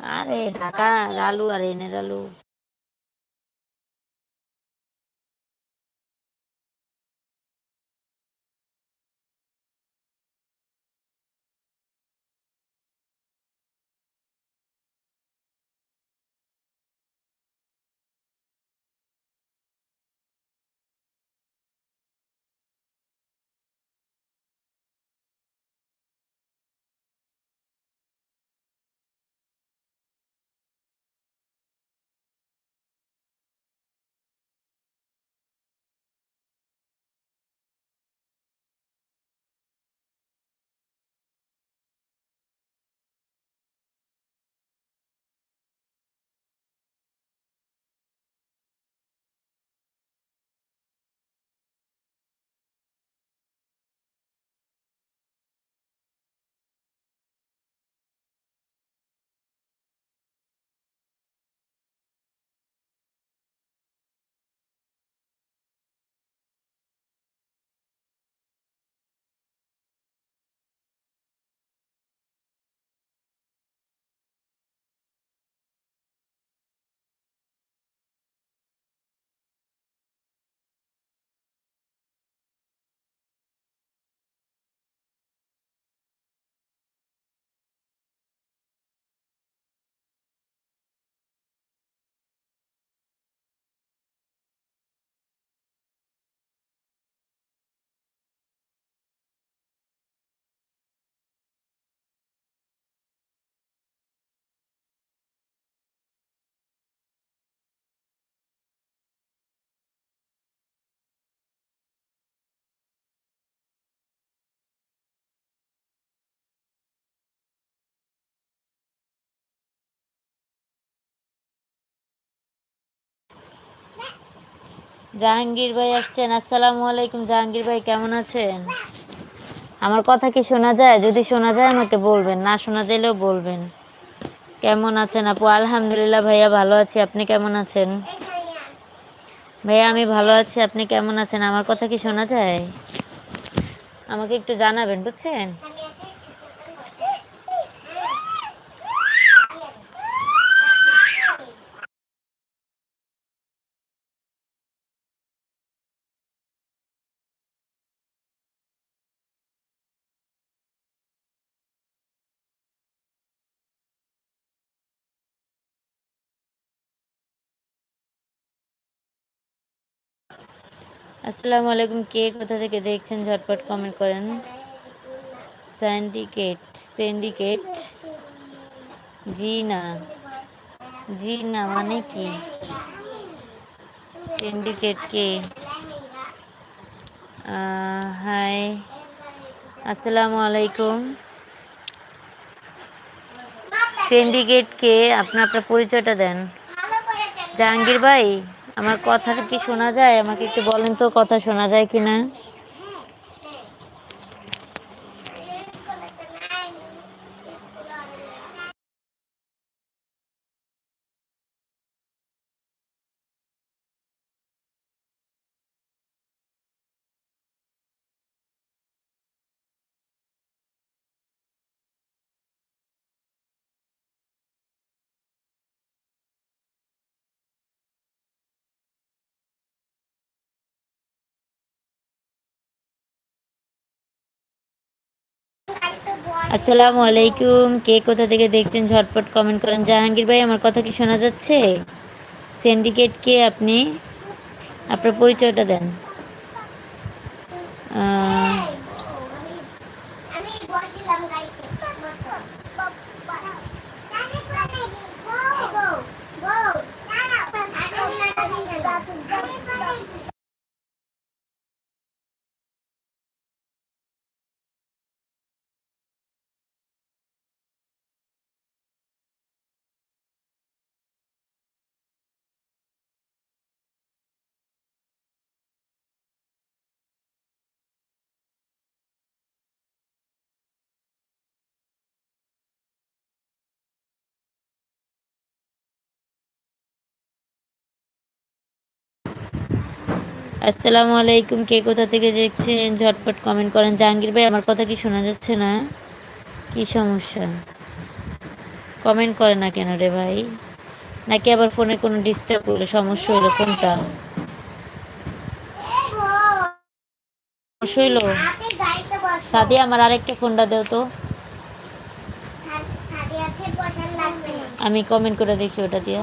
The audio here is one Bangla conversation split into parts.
আরে ঢাকার আলু আর এনের আলু জাহাঙ্গীর ভাই আসছেন। আসসালামু আলাইকুম জাহাঙ্গীর ভাই, কেমন আছেন? আমার কথা কি শোনা যায়? যদি শোনা যায় আমাকে বলবেন, না শোনা যাইলেও বলবেন। কেমন আছেন আপু? আলহামদুলিল্লাহ ভাইয়া ভালো আছি। আপনি কেমন আছেন? ভাইয়া, আমি ভালো আছি। আপনি কেমন আছেন? আমার কথা কি শোনা যায়? আমাকে একটু জানাবেন, বুঝছেন? আসসালামু আলাইকুম, কে কোথা থেকে দেখছেন? ঝটপট কমেন্ট করেন। স্যান্ডিকেট সিন্ডিকেট জি না জি না মানে কি? সিন্ডিকেট কে? হাই, আসসালামু আলাইকুম। সিন্ডিকেট কে আপনি আপনার পরিচয়টা দেন। জাহাঙ্গীর ভাই? আমার কথাটা কি শোনা যায়? আমাকে একটু বলেন তো কথা শোনা যায় কি না আসসালামু আলাইকুম। কে কোথা থেকে দেখছেন ঝটপট কমেন্ট করেন। জাহাঙ্গীর ভাই, আমার কথা কি শোনা যাচ্ছে? সিন্ডিকেট কে আপনি? আপনার পরিচয়টা দেন। আসসালামু আলাইকুম কে কোথা থেকে দেখছেন? ঝটপট কমেন্ট করেন। জাহাঙ্গীর ভাই আমার কথা কি শোনা যাচ্ছে না? কি সমস্যা? কমেন্ট করে না কেন রে ভাই? নাকি আবার ফোনে কোনো ডিস্টার্ব হলো? সমস্যা হলো কোনটা? সমস্যা বসো সাদিয়া আমার আরেকটা ফোনটা দেও তো। আমি কমেন্ট করে দেখি ওটা দিয়ে।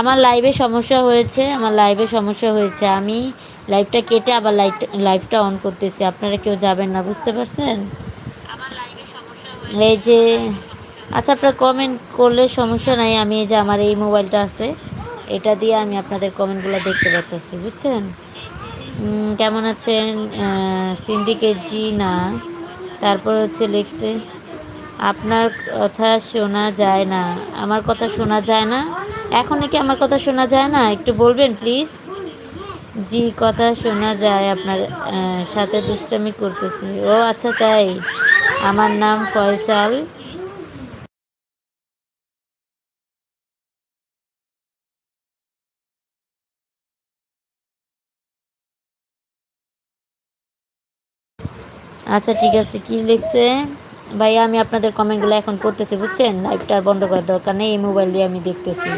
আমার লাইভে সমস্যা হয়েছে আমার লাইভে সমস্যা হয়েছে। আমি লাইভটা কেটে আবার লাইট লাইভটা অন করতেছি। আপনারা কেউ যাবেন না বুঝতে পারছেন? এই যে আচ্ছা আপনারা কমেন্ট করলে সমস্যা নাই। আমি এই যে আমার এই মোবাইলটা আছে এটা দিয়ে আমি আপনাদের কমেন্টগুলো দেখতে পাচ্ছি বুঝছেন? কেমন আছেন? সিন্ডিকেট জি না। তারপর হচ্ছে লিখছে আপনার কথা শোনা যায় না। আমার কথা শোনা যায় না? এখন নাকি আমার কথা শোনা যায় না? একটু বলবেন প্লিজ জি, কথা শোনা যায় আপনার সাথে দুষ্টামি করতেছি। ও আচ্ছা তাই। আমার নাম ফয়সাল। আচ্ছা ঠিক আছে। কি লিখছে? ভাইয়া আমি আপনাদের কমেন্টগুলো এখন করতেছি বুঝছেন? লাইভটা আর বন্ধ করার দরকার নেই, এই মোবাইল দিয়ে আমি দেখতেছি।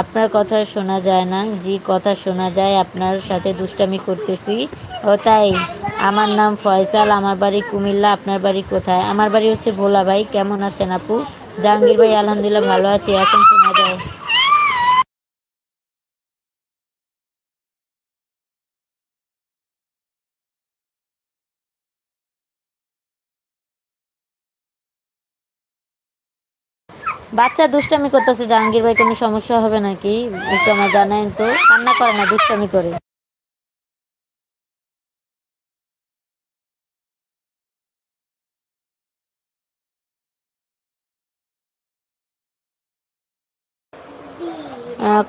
আপনার কথা শোনা যায় না জি কথা শোনা যায়, আপনার সাথে দুষ্টামি করতেছি। ও তাই, আমার নাম ফয়সাল, আমার বাড়ি কুমিল্লা, আপনার বাড়ি কোথায়? আমার বাড়ি হচ্ছে ভোলা ভাই, কেমন আছেন আপু? জাহাঙ্গীর ভাই, আলহামদুলিল্লাহ ভালো আছি, এখন শোনা যায়। বাচ্চা দুষ্টামি করতেছে জাহাঙ্গীর ভাই, কোনো সমস্যা হবে নাকি? একটু আমার জানাই তো। কান্না করে না, দুষ্টামি করে।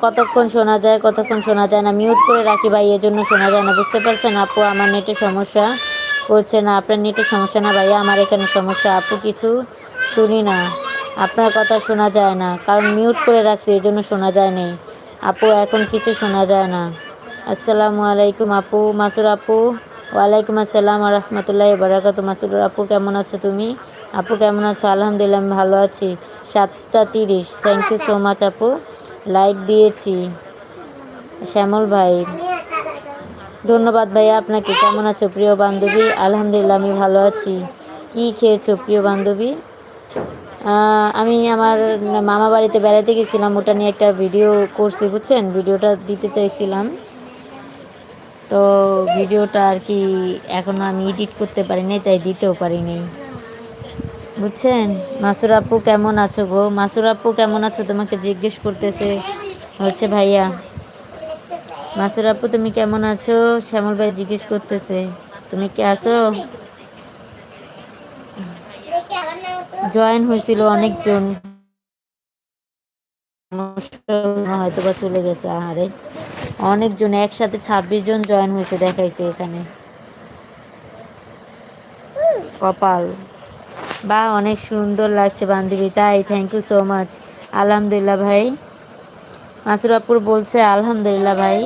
কতক্ষণ শোনা যায়, কতক্ষণ শোনা যায় না? মিউট করে রাখি ভাই এজন্য শোনা যায় না। বুঝতে পারছেন আপু, আমার নেটে সমস্যা করছে না। আপনার নেটে সমস্যা না ভাইয়া, আমার এখানে সমস্যা। আপু কিছু শুনি না। আপনার কথা শোনা যায় না, কারণ মিউট করে রাখছি, এই জন্য শোনা যায় নেই। আপু, এখন কিছু শোনা যায় না। আসসালামু আলাইকুম আপু, মাসুর আপু। ওয়ালাইকুম আসসালাম রহমতুল্লাহ বারাকাতু। মাসুর আপু, কেমন আছো তুমি? আপু, কেমন আছো? আলহামদুলিল্লাহ, আমি ভালো আছি। সাতটা তিরিশ থ্যাংক ইউ সো মাচ আপু। লাইক দিয়েছি। শ্যামল ভাই, ধন্যবাদ ভাইয়া আপনাকে। কেমন আছো প্রিয় বান্ধবী? আলহামদুলিল্লাহ, আমি ভালো আছি। কি খেয়েছো প্রিয় বান্ধবী? আমি আমার মামা বাড়িতে বেড়াতে গেছিলাম, ওটা নিয়ে একটা ভিডিও করছি, বুঝছেন? ভিডিওটা দিতে চাইছিলাম। তো ভিডিওটা আর কি এখনও আমি এডিট করতে পারি পারিনি তাই দিতেও পারিনি বুঝছেন? মাসুর আপু কেমন আছো গো? মাসুর আপু কেমন আছো? তোমাকে জিজ্ঞেস করতেছে, হচ্ছে ভাইয়া। মাসুর আপু, তুমি কেমন আছো? শ্যামল ভাই জিজ্ঞেস করতেছে, তুমি কি আছো দেখে আমার নাম তো জয়েন হয়েছিল অনেকজন। হয়তো বা চলে গেছে, আহারে। অনেকজন, একসাথে ছাব্বিশ জন জয়েন হয়েছে দেখাইছে এখানে। কপাল। বা, অনেক সুন্দর লাগছে বান্ধবী, তাই থ্যাংক ইউ সো মাচ আলহামদুলিল্লাহ ভাই। মাসুরাপুর বলছে, আলহামদুলিল্লাহ ভাই।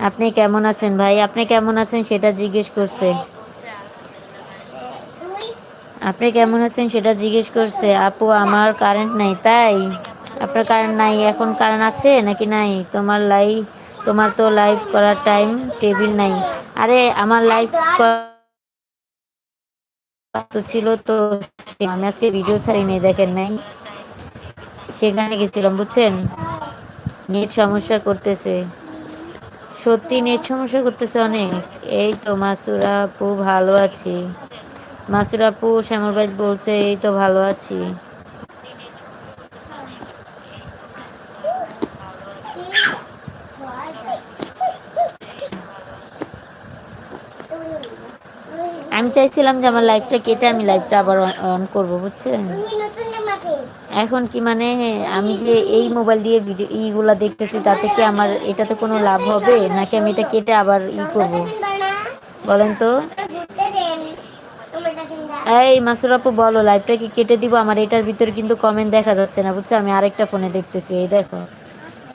আপনি কেমন আছেন ভাই? আপনি কেমন আছেন সেটা জিজ্ঞেস করছে। আপনি কেমন আছেন সেটা জিজ্ঞেস করছে, আপু, আমার কারেন্ট নাই। তাই? আপনার কারেন্ট নাই, এখন কারেন্ট আছে নাকি নাই? তোমার লাইভ তোমার তো লাইভ করার টাইম টেবিল নাই। আরে, আমার লাইভ তো ছিল তো, আমি আজকে ভিডিও ছাড়িনি, দেখেন নাই। সেখানে গেছিলাম, বুঝছেন? নেট সমস্যা করতেছে। সত্যি নেট সমস্যা করতেছে অনেক? এই তো মাসুরা আপু ভালো আছি। মাসুরা আপু, শ্যামল ভাই বলছে, এই তো ভালো আছি। আমি চাইছিলাম যে আমার লাইফটা কেটে আমি লাইফটা আবার অন করব, বুঝছেন? এখন কি মানে আমি যে এই মোবাইল দিয়ে ভিডিও ইগুলা দেখতেছি, তাতে কি আমার এটাতে কোনো লাভ হবে? নাকি আমি এটা কেটে আবার ই করব? বলেন তো। এই, মাসুর আপু, বলো লাইভটা কি কেটে দিব? আমার এটার ভিতরে কিন্তু কমেন্ট দেখা যাচ্ছে না, বুঝছ? আমি আরেকটা ফোনে দেখতেছি, এই দেখো।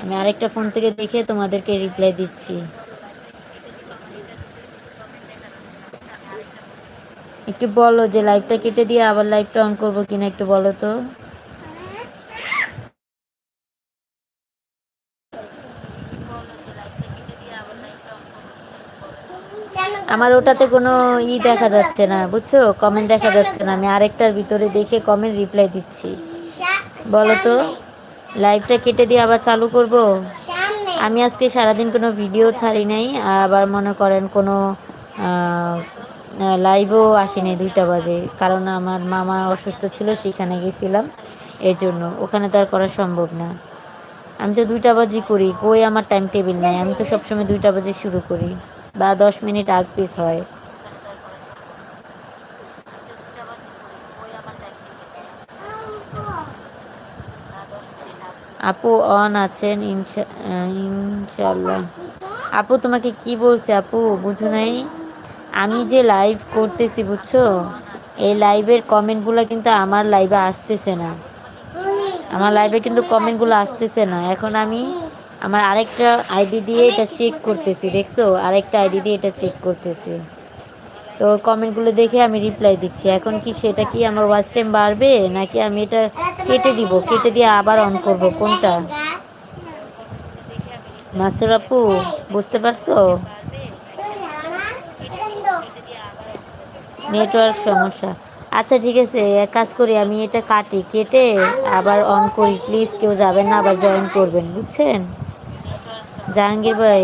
আমি আরেকটা ফোন থেকে দেখে তোমাদেরকে রিপ্লাই দিচ্ছি। একটু বলো যে লাইভটা কেটে দিয়ে আবার লাইভটা অন করব কিনা একটু বলো তো। আমার ওটাতে কোনো ই দেখা যাচ্ছে না, বুঝছ? কমেন্ট দেখা যাচ্ছে না। আমি আরেকটার ভিতরে দেখে কমেন্ট রিপ্লাই দিচ্ছি। বলো তো লাইভটা কেটে দিয়ে আবার চালু করব? আমি আজকে সারাদিন কোনো ভিডিও ছাড়ি নাই, আবার মনে করেন কোনো লাইভও আসিনি দুইটা বাজে। কারণ আমার মামা অসুস্থ ছিল, সেখানে গেছিলাম। এই জন্য ওখানে তো আর করা সম্ভব না। আমি তো দুইটা বাজি করি, কই আমার টাইম টেবিল নাই? আমি তো সবসময় দুইটা বাজে শুরু করি। বা দশ মিনিট আগ পিস হয়। আপু অন আছেন ইনশাল্লাহ আপু, তোমাকে কি বলছে আপু? বুঝো নাই। আমি যে লাইভ করতেছি, বুঝছ? এই লাইভের কমেন্টগুলো কিন্তু আমার লাইভে আসতেছে না। আমার লাইভে কিন্তু কমেন্টগুলো আসতেছে না। এখন আমি আমার আরেকটা আইডি দিয়ে এটা চেক করতেছি, দেখছ? আরেকটা আইডি দিয়ে এটা চেক করতেছি। তো কমেন্টগুলো দেখে আমি রিপ্লাই দিচ্ছি। এখন কি সেটা কি আমার ওয়াচ টাইম বাড়বে, নাকি আমি এটা কেটে দিব? কেটে দিয়ে আবার অন করব, কোনটা? মাসুর আপু, বুঝতে পারছ? নেটওয়ার্ক সমস্যা। আচ্ছা ঠিক আছে, এক কাজ করি, আমি এটা কাটি, কেটে আবার অন করি। প্লিজ কেউ যাবেন না, আবার জয়েন করবেন, বুঝছেন? জাহাঙ্গীর ভাই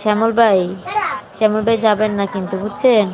শ্যামল ভাই শ্যামল ভাই যাবেন না কিন্তু বুঝছেন?